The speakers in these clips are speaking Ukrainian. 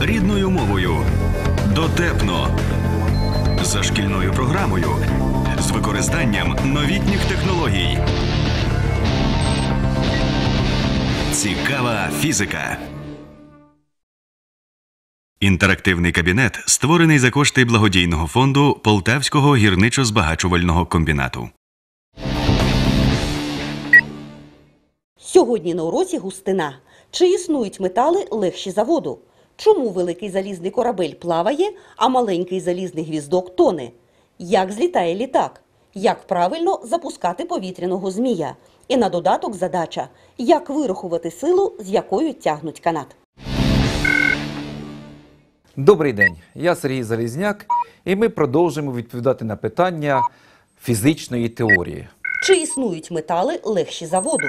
рідною мовою. Дотепно. За шкільною програмою. З використанням новітніх технологій. Цікава фізика. Інтерактивний кабінет створений за кошти благодійного фонду Полтавського гірничо-збагачувального комбінату. Сьогодні на уроці густина. Чи існують метали легші за воду? Чому великий залізний корабель плаває, а маленький залізний гвіздок тоне? Як злітає літак? Як правильно запускати повітряного змія? І на додаток задача як вирахувати силу, з якою тягнуть канат. Добрий день, я Сергій Залізняк, і ми продовжуємо відповідати на питання фізичної теорії. Чи існують метали легші за воду?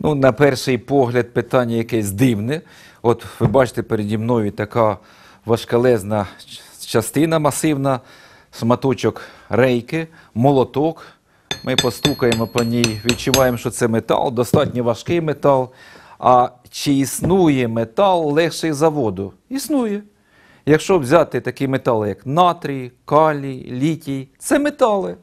Ну, на перший погляд, питання якесь дивне. От ви бачите переді мною така важкелезна частина масивна, шматочок рейки, молоток. Ми постукаємо по ній, відчуваємо, що це метал, достатньо важкий метал. А чи існує метал легший за воду? Існує. Якщо взяти такі метали, як натрій, калій, літій, це метали.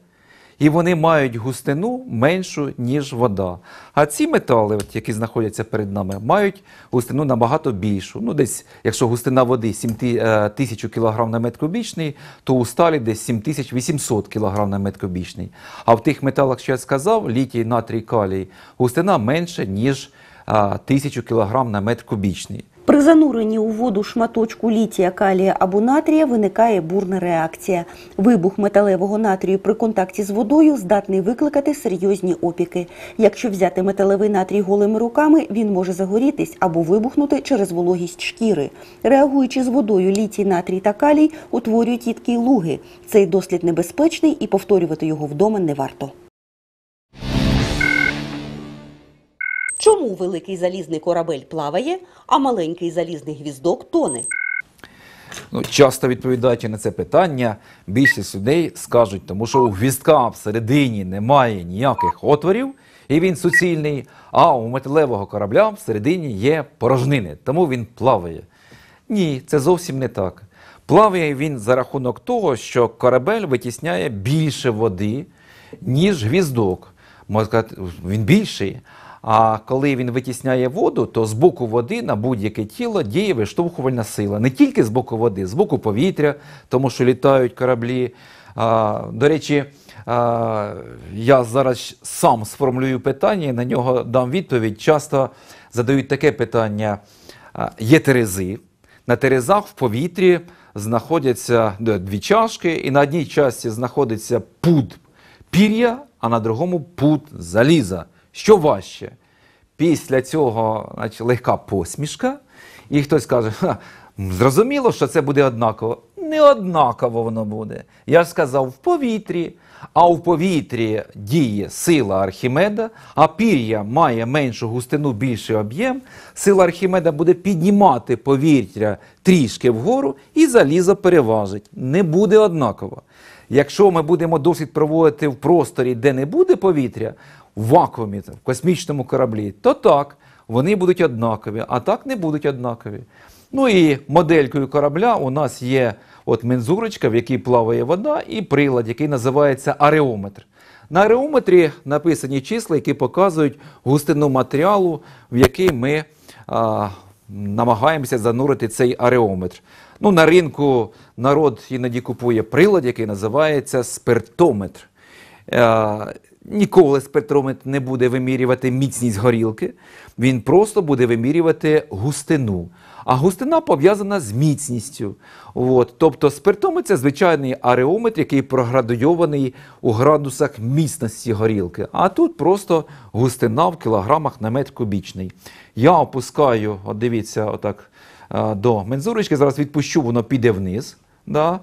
І вони мають густину меншу, ніж вода. А ці метали, от, які знаходяться перед нами, мають густину набагато більшу. Ну, десь, якщо густина води 7000 кг на метр кубічний, то у сталі десь 7800 кг на метр кубічний. А в тих металах, що я сказав, літій, натрій, калій, густина менша, ніж а, 1000 кг на метр кубічний. При зануренні у воду шматочку літія, калія або натрія виникає бурна реакція. Вибух металевого натрію при контакті з водою здатний викликати серйозні опіки. Якщо взяти металевий натрій голими руками, він може загорітись або вибухнути через вологість шкіри. Реагуючи з водою, літій, натрій та калій утворюють їдкі луги. Цей дослід небезпечний і повторювати його вдома не варто. Чому великий залізний корабель плаває, а маленький залізний гвіздок тоне? Ну, часто відповідаючи на це питання, більшість людей скажуть, тому що у гвіздка всередині немає ніяких отворів, і він суцільний, а у металевого корабля всередині є порожнини, тому він плаває. Ні, це зовсім не так. Плаває він за рахунок того, що корабель витісняє більше води, ніж гвіздок. Можна сказати, він більший. А коли він витісняє воду, то з боку води на будь-яке тіло діє виштовхувальна сила. Не тільки з боку води, з боку повітря, тому що літають кораблі. А, до речі, а, я зараз сам сформулюю питання на нього дам відповідь. Часто задають таке питання: є терези. На терезах в повітрі знаходяться дві чашки, і на одній часті знаходиться пуд пір'я, а на другому пуд заліза. Що важче? Після цього значить, легка посмішка, і хтось каже, Ха, зрозуміло, що це буде однаково. Не однаково воно буде. Я ж сказав, в повітрі. А в повітрі діє сила Архімеда, а пір'я має меншу густину, більший об'єм. Сила Архімеда буде піднімати повітря трішки вгору і залізо переважить. Не буде однаково. Якщо ми будемо досвід проводити в просторі, де не буде повітря, в вакуумі, в космічному кораблі, то так, вони будуть однакові, а так не будуть однакові. Ну і моделькою корабля у нас є от мензурочка, в якій плаває вода, і прилад, який називається ареометр. На ареометрі написані числа, які показують густину матеріалу, в який ми а, намагаємося занурити цей ареометр. Ну, на ринку народ іноді купує прилад, який називається спиртометр. Е, Ніколи спектрометр не буде вимірювати міцність горілки, він просто буде вимірювати густину. А густина пов'язана з міцністю. От. Тобто спиртометр це звичайний ареометр, який проградуйований у градусах міцності горілки. А тут просто густина в кілограмах на метр кубічний. Я опускаю, от дивіться, отак до мензурочки, зараз відпущу, воно піде вниз. Да?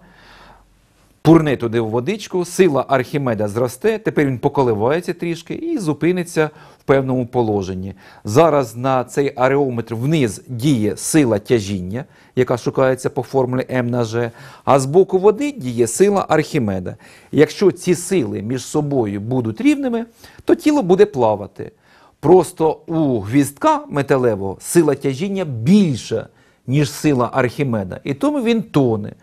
Пурне туди в водичку, сила Архімеда зросте, тепер він поколивається трішки і зупиниться в певному положенні. Зараз на цей ареометр вниз діє сила тяжіння, яка шукається по формулі М на G, а з боку води діє сила Архімеда. Якщо ці сили між собою будуть рівними, то тіло буде плавати. Просто у гвіздка металевого сила тяжіння більша, ніж сила Архімеда, і тому він тоне.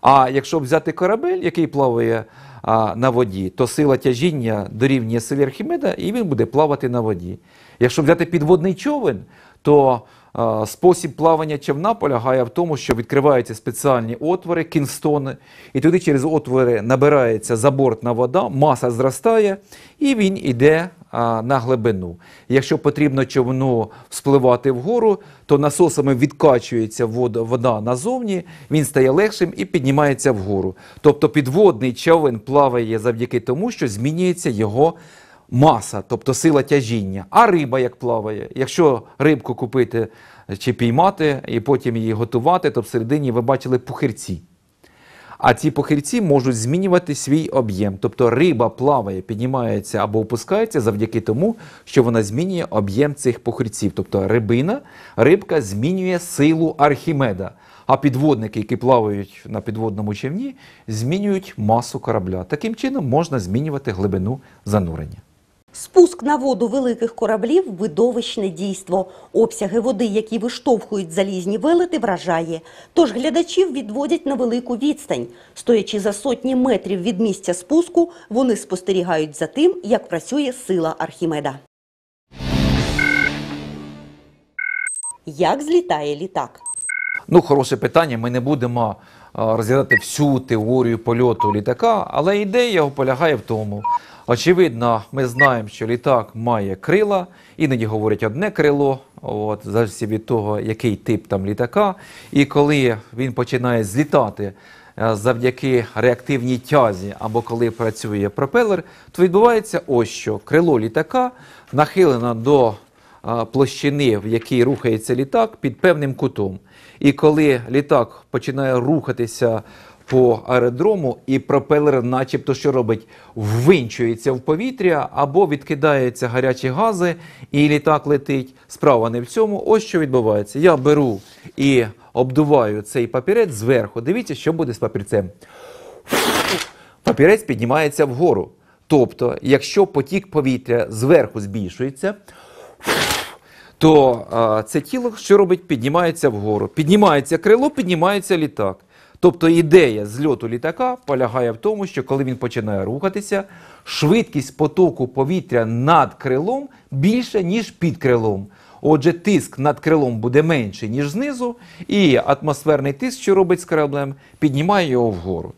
А якщо взяти корабель, який плаває а, на воді, то сила тяжіння дорівнює силі Архімеда, і він буде плавати на воді. Якщо взяти підводний човен, то е, спосіб плавання човна полягає в тому, що відкриваються спеціальні отвори, кінстони, і туди через отвори набирається забортна вода, маса зростає, і він іде на глибину. Якщо потрібно човну вспливати вгору, то насосами відкачується вода, вода назовні, він стає легшим і піднімається вгору. Тобто підводний човен плаває завдяки тому, що змінюється його маса, тобто сила тяжіння. А риба як плаває? Якщо рибку купити чи піймати і потім її готувати, то всередині ви бачили пухирці. А ці похильці можуть змінювати свій об'єм. Тобто риба плаває, піднімається або опускається завдяки тому, що вона змінює об'єм цих похирців. Тобто рибина, рибка змінює силу Архімеда. А підводники, які плавають на підводному човні, змінюють масу корабля. Таким чином можна змінювати глибину занурення. Спуск на воду великих кораблів видовищне дійство. Обсяги води, які виштовхують залізні велети, вражає. Тож глядачів відводять на велику відстань. Стоячи за сотні метрів від місця спуску, вони спостерігають за тим, як працює сила Архімеда. Як злітає літак? Ну, хороше питання. Ми не будемо розглядати всю теорію польоту літака, але ідея полягає в тому. Очевидно, ми знаємо, що літак має крила, іноді говорять одне крило, от, залежить від того, який тип там літака. І коли він починає злітати е, завдяки реактивній тязі або коли працює пропелер, то відбувається ось що крило літака нахилено до площини, в якій рухається літак, під певним кутом. І коли літак починає рухатися по аеродрому, і пропелер, начебто, що робить, ввинчується в повітря або відкидаються гарячі гази, і літак летить. Справа не в цьому. Ось що відбувається. Я беру і обдуваю цей папірець зверху. Дивіться, що буде з папірцем папірець піднімається вгору. Тобто, якщо потік повітря зверху збільшується, то це тіло, що робить, піднімається вгору. Піднімається крило, піднімається літак. Тобто ідея зльоту літака полягає в тому, що коли він починає рухатися, швидкість потоку повітря над крилом більша, ніж під крилом. Отже, тиск над крилом буде менший, ніж знизу, і атмосферний тиск, що робить з кораблем, піднімає його вгору.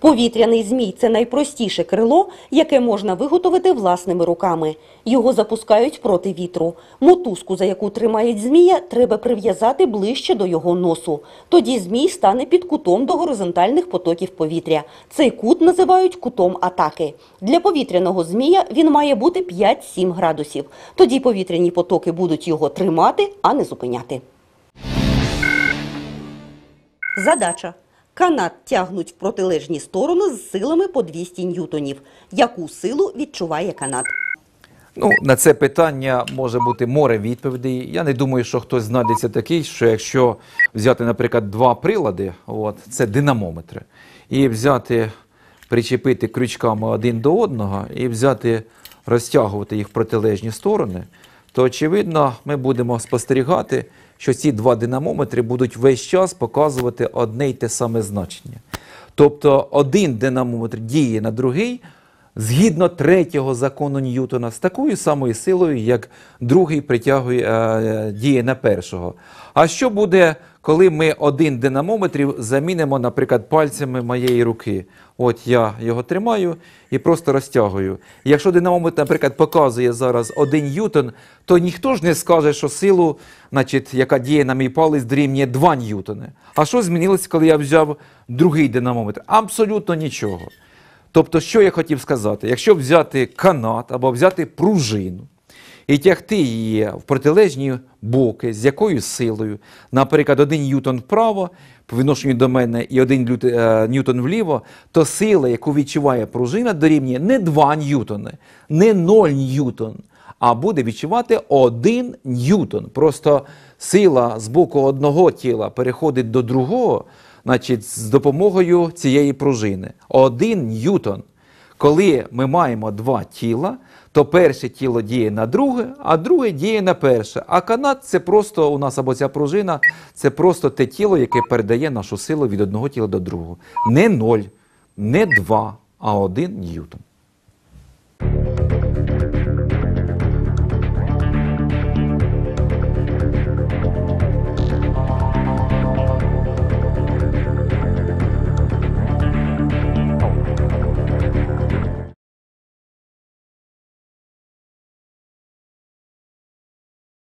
Повітряний змій це найпростіше крило, яке можна виготовити власними руками. Його запускають проти вітру. Мотузку, за яку тримають змія, треба прив'язати ближче до його носу. Тоді змій стане під кутом до горизонтальних потоків повітря. Цей кут називають кутом атаки. Для повітряного змія він має бути 5-7 градусів. Тоді повітряні потоки будуть його тримати, а не зупиняти. Задача. Канат тягнуть в протилежні сторони з силами по 200 ньютонів. Яку силу відчуває канат? Ну, на це питання може бути море відповідей. Я не думаю, що хтось знайдеться такий, що якщо взяти, наприклад, два прилади, от, це динамометри, і взяти, причепити крючками один до одного, і взяти, розтягувати їх в протилежні сторони, то очевидно, ми будемо спостерігати, що ці два динамометри будуть весь час показувати одне й те саме значення. Тобто один динамометр діє на другий згідно третього закону Ньютона з такою самою силою, як другий притягує е, діє на першого. А що буде, коли ми один динамометр замінимо, наприклад, пальцями моєї руки? От я його тримаю і просто розтягую. Якщо динамометр, наприклад, показує зараз 1 ньютон, то ніхто ж не скаже, що силу, значить, яка діє на мій палець, дорівнює 2 ньютони. А що змінилося, коли я взяв другий динамометр? Абсолютно нічого. Тобто, що я хотів сказати? Якщо взяти канат або взяти пружину і тягти її в протилежні боки, з якою силою, наприклад, один ньютон вправо по відношенню до мене і один е, ньютон вліво, то сила, яку відчуває пружина, дорівнює не 2 ньютони, не 0 ньютон, а буде відчувати 1 ньютон. Просто сила з боку одного тіла переходить до другого, значить, з допомогою цієї пружини. Один ньютон. Коли ми маємо два тіла, то перше тіло діє на друге, а друге діє на перше. А канат це просто у нас або ця пружина, це просто те тіло, яке передає нашу силу від одного тіла до другого. Не ноль, не два, а один ньютон.